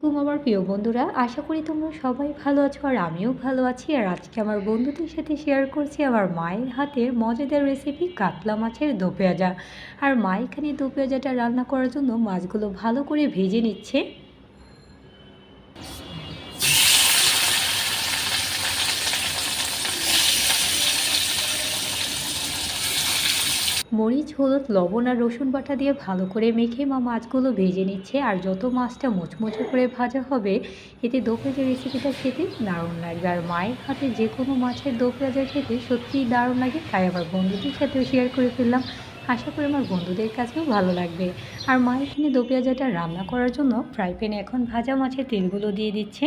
হুম আমার প্রিয় বন্ধুরা, আশা করি তোমরা সবাই ভালো আছো আর আমিও ভালো আছি। আর আজকে আমার বন্ধুদের সাথে শেয়ার করছি আমার মায়ের হাতের মজাদার রেসিপি কাতলা মাছের দো পেঁয়াজা। আর মা এখানে দো পেঁয়াজাটা রান্না করার জন্য মাছগুলো ভালো করে ভেজে নিচ্ছে। মরিচ, হলুদ, লবণ আর রসুন বাটা দিয়ে ভালো করে মেখে মা মাছগুলো ভেজে নিচ্ছে। আর যত মাছটা মুচমুচে করে ভাজা হবে, এতে দো রেসিপিটা খেতে দারুণ লাগবে। আর মায়ের হাতে যে কোনো মাছের দো খেতে সত্যিই দারুণ লাগে। তাই আমার বন্ধুদের সাথেও শেয়ার করে ফেললাম। আশা করি আমার বন্ধুদের কাছেও ভালো লাগবে। আর মা এখানে দো পেঁয়াজাটা রান্না করার জন্য ফ্রাই প্যানে এখন ভাজা মাছের তেলগুলো দিয়ে দিচ্ছে।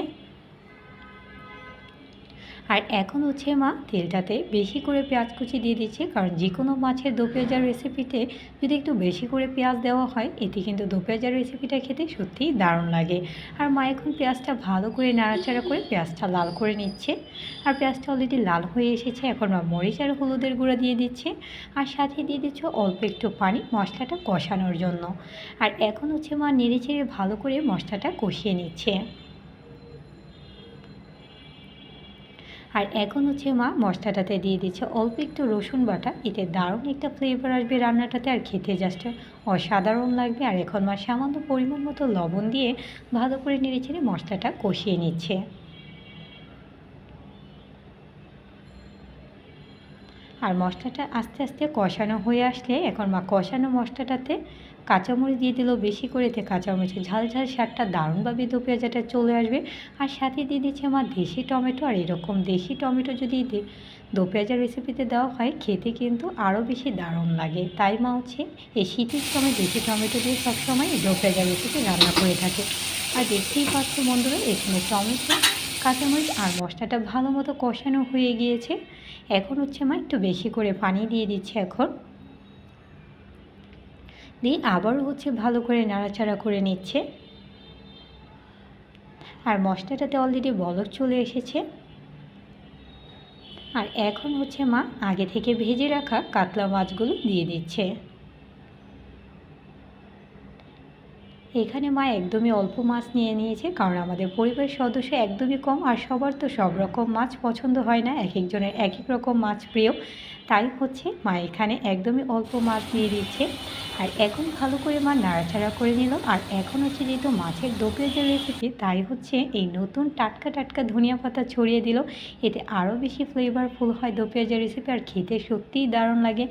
আর এখন হচ্ছে মা তেলটাতে বেশি করে পেঁয়াজ কুচি দিয়ে দিচ্ছে, কারণ যে কোনো মাছের দো পেঁয়াজার রেসিপিতে যদি একটু বেশি করে পেঁয়াজ দেওয়া হয়, এতে কিন্তু দো পেঁয়াজার রেসিপিটা খেতে সত্যিই দারুণ লাগে। আর মা এখন পেঁয়াজটা ভালো করে নাড়াচাড়া করে পেঁয়াজটা লাল করে নিচ্ছে। আর পেঁয়াজটা অলরেডি লাল হয়ে এসেছে, এখন মা মরিচ আর হলুদের গুঁড়া দিয়ে দিচ্ছে। আর সাথে দিয়ে দিচ্ছে অল্প একটু পানি মশলাটা কষানোর জন্য। আর এখন হচ্ছে মা নেড়ে চেড়ে ভালো করে মশলাটা কষিয়ে নিচ্ছে। আর এখন হচ্ছে মা মশলাটাতে দিয়ে দিচ্ছে অল্প একটু রসুন বাটা। এতে দারুণ একটা ফ্লেভার আসবে রান্নাটাতে আর খেতে জাস্ট অসাধারণ লাগবে। আর এখন মা সামান্য পরিমাণ মতো লবণ দিয়ে ভালো করে নেড়ে মশলাটা কষিয়ে নিচ্ছে। আর মশলাটা আস্তে আস্তে কষানো হয়ে আসলে এখন মা কষানো মশলাটাতে কাঁচামরিচ দিয়ে দিলেও বেশি করে। এতে কাঁচামরিচের ঝাল ঝাল স্বাদটা দারুণভাবে দু পেঁয়াজাটা চলে আসবে। আর সাথে দিয়ে দিচ্ছে আমার দেশি টমেটো। আর এরকম দেশি টমেটো যদি দো পেঁয়াজার রেসিপিতে দেওয়া হয়, খেতে কিন্তু আরও বেশি দারুণ লাগে। তাই মা হচ্ছে এই শীতের সময় দেশি টমেটো দিয়ে সবসময় দো পেঁয়াজার রেসিপি রান্না করে থাকে। আর দেখতেই পাচ্ছ বন্ধুরা, এখানে টমেটো কাঁচামরিচ আর মশলাটা ভালো মতো কষানো হয়ে গিয়েছে। এখন হচ্ছে মা একটু বেশি করে পানি দিয়ে দিচ্ছে এখন। দিয়ে আবারও হচ্ছে ভালো করে নাড়াচাড়া করে নিচ্ছে। আর মশলাটাতে অলরেডি বলক চলে এসেছে। আর এখন হচ্ছে মা আগে থেকে ভেজে রাখা কাতলা মাছগুলো দিয়ে দিচ্ছে। এখানে মা একদমই অল্প মাছ নিয়ে নিয়েছে, কারণ আমাদের পরিবারের সদস্য একদমই কম আর সবার তো সব রকম মাছ পছন্দ হয় না, এক একজনের এক এক রকম মাছ প্রিয়। তাই হচ্ছে মা এখানে একদমই অল্প মাছ দিয়ে দিচ্ছে আর এখন ভালো করে মা নাড়াচাড়া করে নিল, আর এখন হচ্ছে যেহেতু মাছের দো পেঁয়াজের রেসিপি তাই হচ্ছে এই নতুন টাটকা টাটকা ধনিয়া পাতা ছড়িয়ে দিল। এতে আরও বেশি ফ্লেভারফুল হয় দো পেঁয়াজের রেসিপি আর খেতে সত্যিই দারুণ লাগে।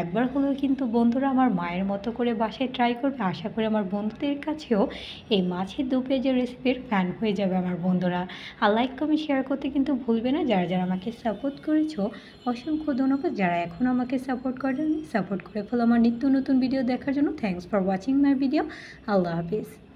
একবার হলেও কিন্তু বন্ধুরা আমার মায়ের মতো করে বাসায় ট্রাই করবে, আশা করি আমার বন্ধুদের কাছেও এই মাছের দু পেঁয়াজের রেসিপির ফ্যান হয়ে যাবে আমার বন্ধুরা। আর লাইক কমেন্ট শেয়ার করতে কিন্তু ভুলবে না। যারা যারা আমাকে সাপোর্ট করেছ, অসংখ্য ধন্যবাদ। যারা এখনও আমাকে সাপোর্ট করেনি সাপোর্ট করে ফেলো আমার নিত্য নতুন ভিডিও দেখার জন্য। Thanks for watching my video Allah Hafiz.